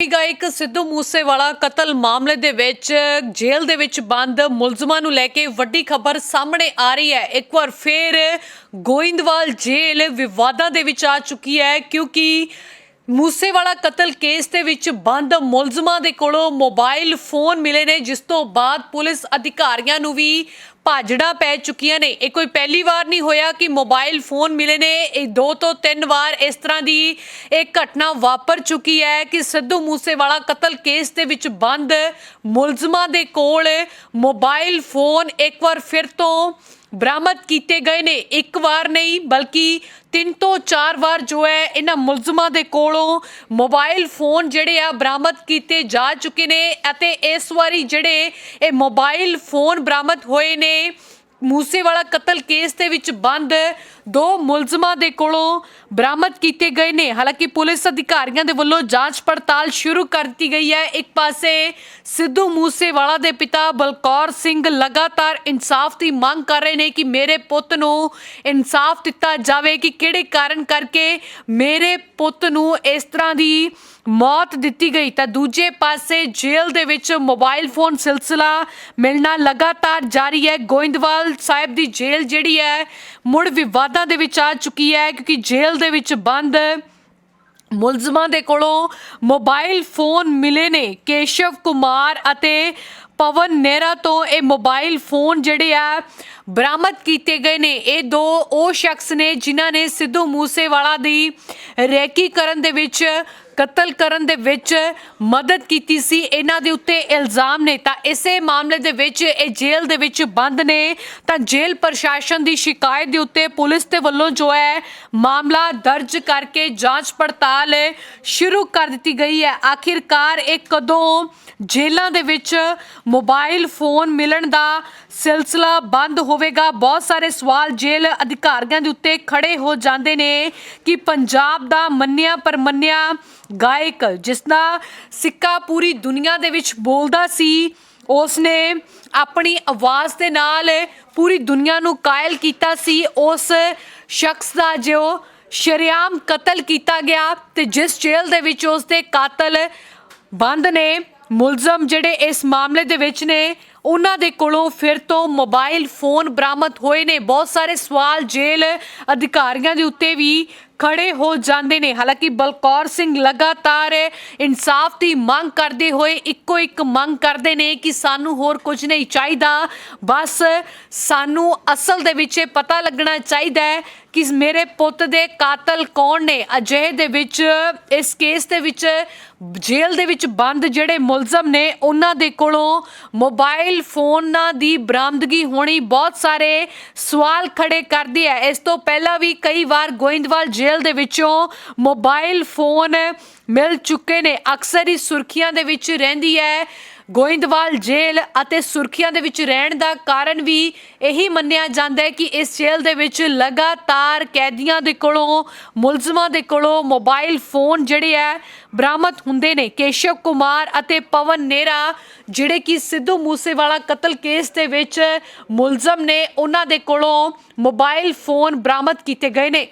ਗਾਇਕ ਸਿੱਧੂ ਮੂਸੇਵਾਲਾ ਕਤਲ ਮਾਮਲੇ ਦੇ ਵਿੱਚ ਜੇਲ੍ਹ ਦੇ ਵਿੱਚ ਬੰਦ ਮੁਲਜ਼ਮਾਂ ਨੂੰ ਲੈ ਕੇ ਵੱਡੀ ਖਬਰ ਸਾਹਮਣੇ ਆ ਰਹੀ ਹੈ। ਇੱਕ ਵਾਰ ਫੇਰ ਗੋਇੰਦਵਾਲ ਜੇਲ੍ਹ ਵਿਵਾਦਾਂ ਦੇ ਵਿੱਚ ਆ ਚੁੱਕੀ ਹੈ ਕਿਉਂਕਿ ਮੂਸੇਵਾਲਾ ਕਤਲ ਕੇਸ ਦੇ ਵਿੱਚ ਬੰਦ ਮੁਲਜ਼ਮਾਂ ਦੇ ਕੋਲੋਂ ਮੋਬਾਈਲ ਫੋਨ ਮਿਲੇ ਨੇ, ਜਿਸ ਤੋਂ ਬਾਅਦ ਪੁਲਿਸ ਅਧਿਕਾਰੀਆਂ ਨੂੰ ਵੀ ਭਾਜੜਾ ਪੈ ਚੁੱਕੀਆਂ ਨੇ। ਇਹ ਕੋਈ ਪਹਿਲੀ ਵਾਰ ਨਹੀਂ ਹੋਇਆ ਕਿ ਮੋਬਾਈਲ ਫੋਨ ਮਿਲੇ ਨੇ। ਇਹ ਦੋ ਤੋਂ ਤਿੰਨ ਵਾਰ ਇਸ ਤਰ੍ਹਾਂ ਦੀ ਇਹ ਘਟਨਾ ਵਾਪਰ ਚੁੱਕੀ ਹੈ ਕਿ ਸਿੱਧੂ ਮੂਸੇਵਾਲਾ ਕਤਲ ਕੇਸ ਦੇ ਵਿੱਚ ਬੰਦ ਮੁਲਜ਼ਮਾਂ ਦੇ ਕੋਲ ਮੋਬਾਈਲ ਫੋਨ ਇੱਕ ਵਾਰ ਫਿਰ ਤੋਂ ਬਰਾਮਦ ਕੀਤੇ ਗਏ ਨੇ। ਇੱਕ ਵਾਰ ਨਹੀਂ, ਬਲਕਿ ਤਿੰਨ ਤੋਂ ਚਾਰ ਵਾਰ ਜੋ ਹੈ ਇਹਨਾਂ ਮੁਲਜ਼ਮਾਂ ਦੇ ਕੋਲੋਂ ਮੋਬਾਈਲ ਫੋਨ ਜਿਹੜੇ ਆ ਬਰਾਮਦ ਕੀਤੇ ਜਾ ਚੁੱਕੇ ਨੇ ਅਤੇ ਇਸ ਵਾਰੀ ਜਿਹੜੇ ਇਹ ਮੋਬਾਈਲ ਫੋਨ ਬਰਾਮਦ ਹੋਏ ਨੇ ਮੂਸੇਵਾਲਾ ਕਤਲ ਕੇਸ ਦੇ ਵਿੱਚ ਬੰਦ ਦੋ ਮੁਲਜ਼ਮਾਂ ਦੇ ਕੋਲੋਂ ਬਰਾਮਦ ਕੀਤੇ ਗਏ ਨੇ। ਹਾਲਾਂਕਿ ਪੁਲਿਸ ਅਧਿਕਾਰੀਆਂ ਦੇ ਵੱਲੋਂ ਜਾਂਚ ਪੜਤਾਲ ਸ਼ੁਰੂ ਕਰ ਦਿੱਤੀ ਗਈ ਹੈ। ਇੱਕ ਪਾਸੇ ਸਿੱਧੂ ਮੂਸੇਵਾਲਾ ਦੇ ਪਿਤਾ ਬਲਕੌਰ ਸਿੰਘ ਲਗਾਤਾਰ ਇਨਸਾਫ ਦੀ ਮੰਗ ਕਰ ਰਹੇ ਨੇ ਕਿ ਮੇਰੇ ਪੁੱਤ ਨੂੰ ਇਨਸਾਫ ਦਿੱਤਾ ਜਾਵੇ ਕਿ ਕਿਹੜੇ ਕਾਰਨ ਕਰਕੇ ਮੇਰੇ ਪੁੱਤ ਨੂੰ ਇਸ ਤਰ੍ਹਾਂ ਦੀ ਮੌਤ ਦਿੱਤੀ ਗਈ। ਤਾਂ ਦੂਜੇ ਪਾਸੇ ਜੇਲ੍ਹ ਦੇ ਵਿੱਚ ਮੋਬਾਈਲ ਫੋਨ ਸਿਲਸਿਲਾ ਮਿਲਣਾ ਲਗਾਤਾਰ ਜਾਰੀ ਹੈ। ਗੋਇੰਦਵਾਲ ਸਾਹਿਬ ਦੀ ਜੇਲ੍ਹ ਜਿਹੜੀ ਹੈ, ਮੁੜ ਵਿਵਾਦਾਂ ਦੇ ਵਿੱਚ ਆ ਚੁੱਕੀ ਹੈ ਕਿਉਂਕਿ ਜੇਲ੍ਹ ਦੇ ਵਿੱਚ ਬੰਦ ਮੁਲਜ਼ਮਾਂ ਦੇ ਕੋਲੋਂ ਮੋਬਾਈਲ ਫੋਨ ਮਿਲੇ ਨੇ। ਕੇਸ਼ਵ ਕੁਮਾਰ ਅਤੇ ਪਵਨ ਨੇਰਾ ਤੋਂ ਇਹ ਮੋਬਾਈਲ ਫੋਨ ਜਿਹੜੇ ਆ, ਬਰਾਮਦ ਕੀਤੇ ਗਏ ਨੇ। ਇਹ ਦੋ ਉਹ ਸ਼ਖਸ ਨੇ ਜਿਨ੍ਹਾਂ ਨੇ ਸਿੱਧੂ ਮੂਸੇਵਾਲਾ ਦੀ ਰੈਕੀ ਕਰਨ ਦੇ ਵਿੱਚ ਕਤਲ ਕਰਨ ਦੇ ਵਿੱਚ ਮਦਦ ਕੀਤੀ ਸੀ, ਇਹਨਾਂ ਦੇ ਉੱਤੇ ਇਲਜ਼ਾਮ ਨੇ। ਤਾਂ ਇਸੇ ਮਾਮਲੇ ਦੇ ਵਿੱਚ ਇਹ ਜੇਲ੍ਹ ਦੇ ਵਿੱਚ ਬੰਦ ਨੇ। ਤਾਂ ਜੇਲ੍ਹ ਪ੍ਰਸ਼ਾਸਨ ਦੀ ਸ਼ਿਕਾਇਤ ਦੇ ਉੱਤੇ ਪੁਲਿਸ ਦੇ ਵੱਲੋਂ ਜੋ ਹੈ, ਮਾਮਲਾ ਦਰਜ ਕਰਕੇ ਜਾਂਚ ਪੜਤਾਲ ਸ਼ੁਰੂ ਕਰ ਦਿੱਤੀ ਗਈ ਹੈ। ਆਖਿਰਕਾਰ ਇਹ ਕਦੋਂ ਜੇਲ੍ਹਾਂ ਦੇ ਵਿੱਚ ਮੋਬਾਈਲ ਫੋਨ ਮਿਲਣ ਦਾ ਸਿਲਸਿਲਾ ਬੰਦ ਹੋਵੇਗਾ। ਬਹੁਤ ਸਾਰੇ ਸਵਾਲ ਜੇਲ੍ਹ ਅਧਿਕਾਰੀਆਂ ਦੇ ਉੱਤੇ ਖੜੇ ਹੋ ਜਾਂਦੇ ਨੇ ਕਿ ਪੰਜਾਬ ਦਾ ਮੰਨਿਆ ਪਰ ਮੰਨਿਆ ਗਾਇਕ, ਜਿਸ ਦਾ ਸਿੱਕਾ ਪੂਰੀ ਦੁਨੀਆ ਦੇ ਵਿੱਚ ਬੋਲਦਾ ਸੀ ਉਸ ਨੇ ਆਪਣੀ ਆਵਾਜ਼ ਦੇ ਨਾਲ ਪੂਰੀ ਦੁਨੀਆ ਨੂੰ ਕਾਇਲ ਕੀਤਾ ਸੀ। ਉਸ ਸ਼ਖਸ ਦਾ ਜੋ ਸ਼ਰੇਆਮ ਕਤਲ ਕੀਤਾ ਗਿਆ ਤੇ ਜਿਸ ਜੇਲ੍ਹ ਦੇ ਵਿੱਚ ਉਸ ਦੇ ਕਾਤਲ ਬੰਦ ਨੇ, ਮੁਲਜ਼ਮ ਜਿਹੜੇ ਇਸ ਮਾਮਲੇ ਦੇ ਵਿੱਚ ਨੇ ਉਹਨਾਂ ਦੇ ਕੋਲੋਂ ਫਿਰ ਤੋਂ ਮੋਬਾਈਲ ਫੋਨ ਬਰਾਮਦ ਹੋਏ ਨੇ। ਬਹੁਤ ਸਾਰੇ ਸਵਾਲ ਜੇਲ੍ਹ ਅਧਿਕਾਰੀਆਂ ਦੇ ਉੱਤੇ ਵੀ ਖੜੇ ਹੋ ਜਾਂਦੇ ਨੇ। ਹਾਲਾਂਕਿ ਬਲਕੌਰ ਸਿੰਘ ਲਗਾਤਾਰ ਇਨਸਾਫ ਦੀ ਮੰਗ ਕਰਦੇ ਹੋਏ ਇੱਕੋ ਇੱਕ ਮੰਗ ਕਰਦੇ ਨੇ ਕਿ ਸਾਨੂੰ ਹੋਰ ਕੁਝ ਨਹੀਂ ਚਾਹੀਦਾ। ਬਸ ਸਾਨੂੰ ਅਸਲ ਦੇ ਵਿੱਚ ਪਤਾ ਲੱਗਣਾ ਚਾਹੀਦਾ ਹੈ ਕਿ ਮੇਰੇ ਪੁੱਤ ਦੇ ਕਾਤਲ ਕੌਣ ਨੇ। ਅਜਿਹੇ ਦੇ ਵਿੱਚ, ਇਸ ਕੇਸ ਦੇ ਵਿੱਚ ਜੇਲ੍ਹ ਦੇ ਵਿੱਚ ਬੰਦ ਜਿਹੜੇ ਮੁਲਜ਼ਮ ਨੇ, ਉਹਨਾਂ ਦੇ ਕੋਲੋਂ ਮੋਬਾਈਲ ਫੋਨਾਂ ਦੀ ਬਰਾਮਦਗੀ ਹੋਣੀ ਬਹੁਤ ਸਾਰੇ ਸਵਾਲ ਖੜੇ ਕਰਦੀ ਹੈ। ਇਸ ਤੋਂ ਪਹਿਲਾਂ ਵੀ ਕਈ ਵਾਰ ਗੋਇੰਦਵਾਲ ਜੇਲ੍ਹ ਦੇ ਵਿੱਚੋਂ ਮੋਬਾਈਲ ਫੋਨ ਮਿਲ ਚੁੱਕੇ ਨੇ। ਅਕਸਰ ਹੀ ਸੁਰਖੀਆਂ ਦੇ ਵਿੱਚ ਰਹਿੰਦੀ ਹੈ। ਗੋਇੰਦਵਾਲ ਜੇਲ੍ਹ ਅਤੇ ਸੁਰਖੀਆਂ ਦੇ ਵਿੱਚ ਰਹਿਣ ਦਾ ਕਾਰਨ ਵੀ ਇਹੀ ਮੰਨਿਆ ਜਾਂਦਾ ਹੈ ਕਿ ਇਸ ਜੇਲ੍ਹ ਦੇ ਵਿੱਚ ਲਗਾਤਾਰ ਕੈਦੀਆਂ ਦੇ ਕੋਲੋਂ, ਮੁਲਜ਼ਮਾਂ ਦੇ ਕੋਲੋਂ ਮੋਬਾਈਲ ਫੋਨ ਜਿਹੜੇ ਹੈ ਬਰਾਮਦ ਹੁੰਦੇ ਨੇ। ਕੇਸ਼ਵ ਕੁਮਾਰ ਅਤੇ ਪਵਨ ਨੇਰਾ ਜਿਹੜੇ ਕਿ ਸਿੱਧੂ ਮੂਸੇਵਾਲਾ ਕਤਲ ਕੇਸ ਦੇ ਵਿੱਚ ਮੁਲਜ਼ਮ ਨੇ, ਉਹਨਾਂ ਦੇ ਕੋਲੋਂ ਮੋਬਾਈਲ ਫੋਨ ਬਰਾਮਦ ਕੀਤੇ ਗਏ ਨੇ।